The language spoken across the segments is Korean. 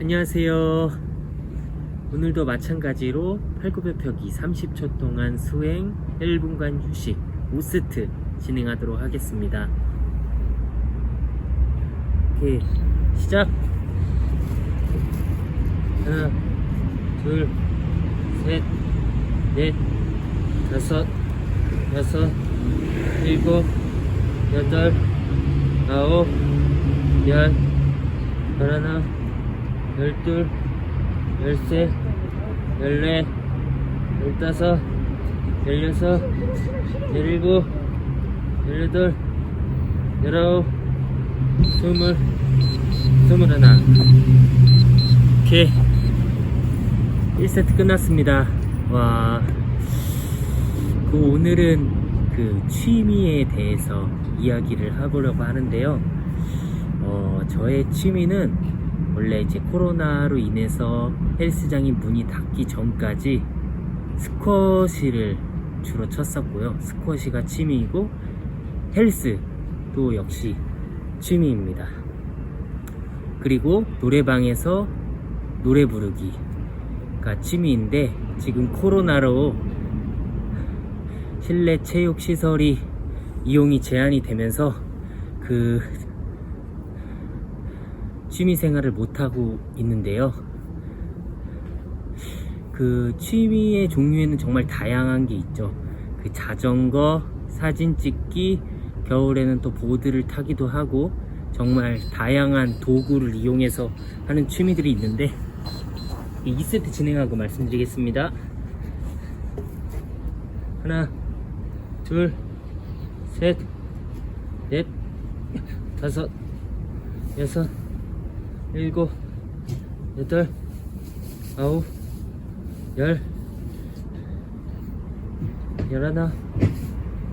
네, 안녕하세요. 오늘도 마찬가지로 팔굽혀펴기 30초 동안 수행 1분간 휴식 5세트 진행하도록 하겠습니다. 오케이, 시작! 하나, 둘, 셋, 넷, 다섯, 여섯, 일곱, 여덟, 아홉, 열, 열하나, 열둘, 열셋, 열넷, 열다섯, 열여섯, 열일곱, 열여덟, 열아홉, 스물, 스물하나. 오케이. 1세트 끝났습니다. 와. 그 오늘은 그 취미에 대해서 이야기를 해보려고 하는데요. 어, 저의 취미는 원래 이제 코로나로 인해서 헬스장이 문이 닫기 전까지 스쿼시를 주로 쳤었고요. 스쿼시가 취미이고 헬스도 역시 취미입니다. 그리고 노래방에서 노래 부르기가 취미인데 지금 코로나로 실내 체육 시설이 이용이 제한이 되면서 그 취미 생활을 못하고 있는데요. 그 취미의 종류에는 정말 다양한 게 있죠. 그 자전거, 사진 찍기, 겨울에는 또 보드를 타기도 하고 정말 다양한 도구를 이용해서 하는 취미들이 있는데 2세트 진행하고 말씀드리겠습니다. 하나, 둘, 셋, 넷, 다섯, 여섯, 일곱, 여덟, 아홉, 열, 열하나,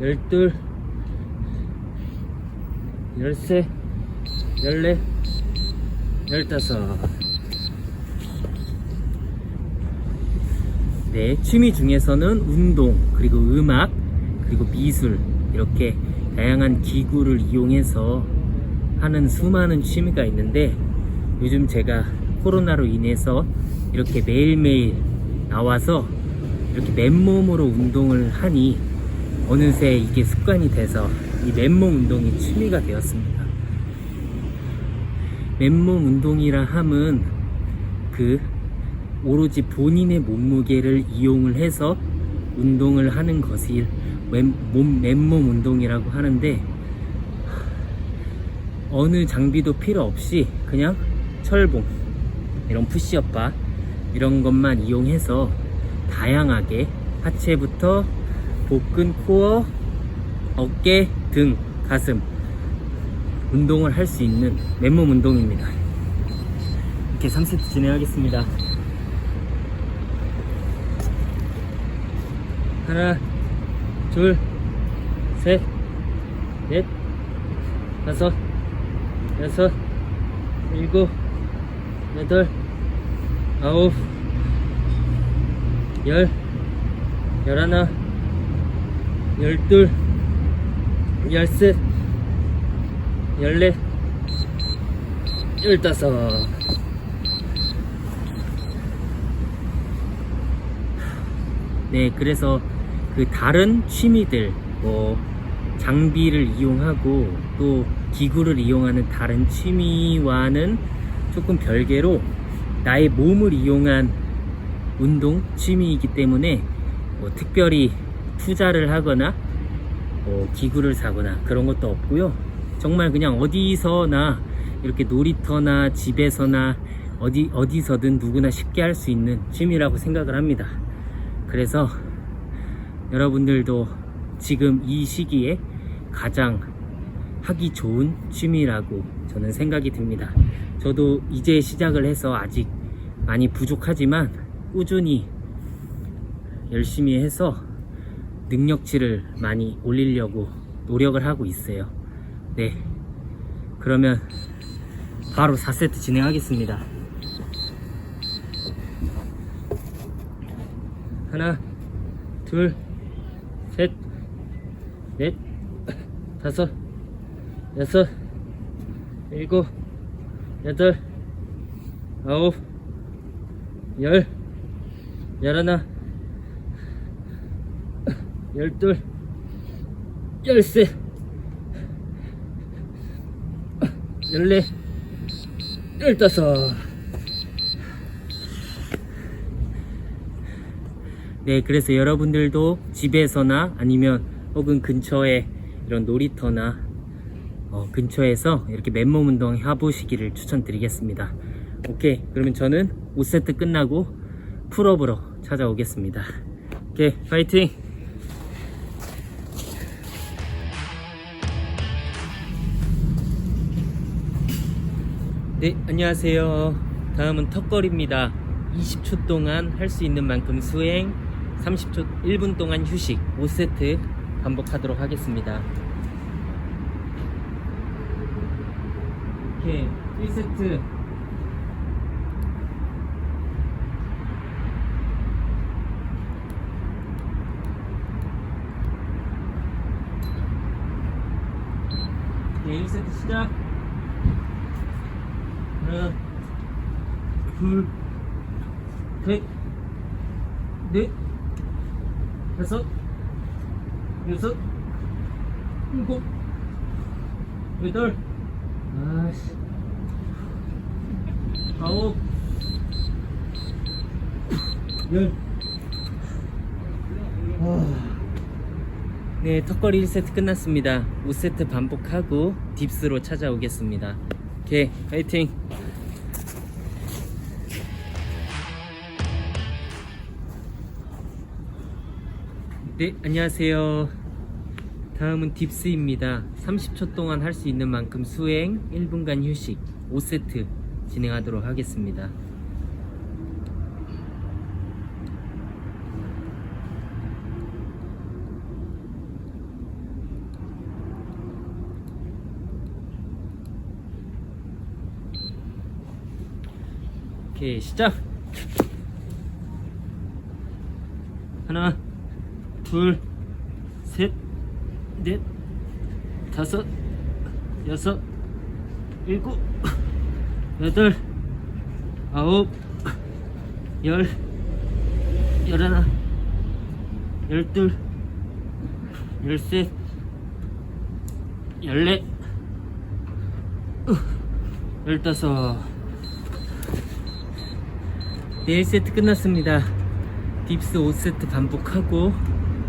열둘, 열세, 열네, 열다섯. 네, 취미 중에서는 운동, 그리고 음악, 그리고 미술, 이렇게 다양한 기구를 이용해서 하는 수많은 취미가 있는데 요즘 제가 코로나로 인해서 이렇게 매일매일 나와서 이렇게 맨몸으로 운동을 하니 어느새 이게 습관이 돼서 이 맨몸 운동이 취미가 되었습니다. 맨몸 운동이라 함은 그 오로지 본인의 몸무게를 이용을 해서 운동을 하는 것이 맨, 몸, 맨몸 운동이라고 하는데 어느 장비도 필요 없이 그냥 철봉 이런 푸시업바 이런 것만 이용해서 다양하게 하체부터 복근, 코어, 어깨, 등, 가슴 운동을 할 수 있는 맨몸 운동입니다. 이렇게 3세트 진행하겠습니다. 하나, 둘, 셋, 넷, 다섯, 여섯, 일곱, 여덟, 아홉, 열, 열하나, 열둘, 열셋, 열넷, 열다섯. 네, 그래서 그 다른 취미들, 뭐, 장비를 이용하고 또 기구를 이용하는 다른 취미와는 조금 별개로 나의 몸을 이용한 운동 취미이기 때문에 뭐 특별히 투자를 하거나 뭐 기구를 사거나 그런 것도 없고요. 정말 그냥 어디서나 이렇게 놀이터나 집에서나 어디 어디서든 누구나 쉽게 할 수 있는 취미라고 생각을 합니다. 그래서 여러분들도 지금 이 시기에 가장 하기 좋은 취미라고 저는 생각이 듭니다. 저도 이제 시작을 해서 아직 많이 부족하지만 꾸준히 열심히 해서 능력치를 많이 올리려고 노력을 하고 있어요. 네. 그러면 바로 4세트 진행하겠습니다. 하나, 둘, 셋, 넷, 다섯, 여섯, 일곱, 여덟, 아홉, 열, 열하나, 열둘, 열셋, 열넷, 열다섯. 네, 그래서 여러분들도 집에서나 아니면 혹은 근처에 이런 놀이터나 어, 근처에서 이렇게 맨몸 운동 해보시기를 추천드리겠습니다. 오케이, 그러면 저는 5세트 끝나고 풀업으로 찾아오겠습니다. 오케이, 파이팅! 네, 안녕하세요. 다음은 턱걸이입니다. 20초 동안 할 수 있는 만큼 수행, 30초, 1분 동안 휴식, 5세트 반복하도록 하겠습니다. 오케이, 1세트. 오케이, 1세트 시작. 하나, 둘, 셋, 넷, 다섯, 여섯, 일곱, 여덟, 아씨, 아홉, 열. 아. 네, 턱걸이 1세트 끝났습니다. 5세트 반복하고 딥스로 찾아오겠습니다. 오케이, 파이팅! 네, 안녕하세요. 다음은 딥스입니다. 30초 동안 할 수 있는 만큼 수행, 1분간 휴식, 5세트 진행하도록 하겠습니다. 오케이, 시작! 하나, 둘, 셋, 넷, 다섯, 여섯, 일곱, 여덟, 아홉, 열, 열하나, 열둘, 열셋, 열넷, 으, 열다섯. 네, 1세트 끝났습니다. 딥스 5세트 반복하고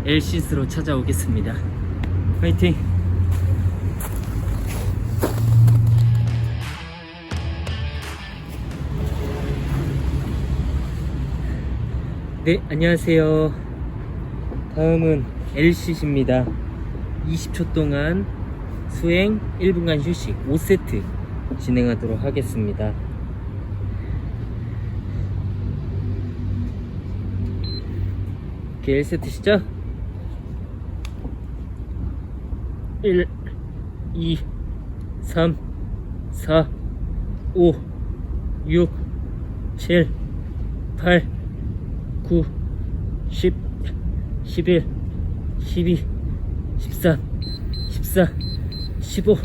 LCS로 찾아오겠습니다. 화이팅! 네, 안녕하세요. 다음은 LCC입니다. 20초 동안 수행 1분간 휴식 5세트 진행하도록 하겠습니다. 오케이, 1세트 시작. 1, 2, 3, 4, 5, 6, 7, 8, 9, 10, 11, 12, 13, 14, 15, 16,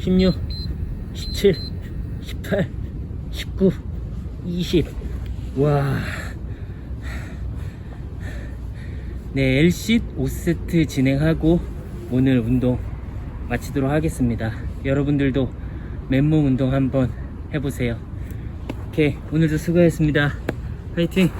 17, 18, 19, 20. 와. 네, LC 5세트 진행하고 오늘 운동 마치도록 하겠습니다. 여러분들도 맨몸 운동 한번 해보세요. 오케이, 오늘도 수고하셨습니다. 화이팅!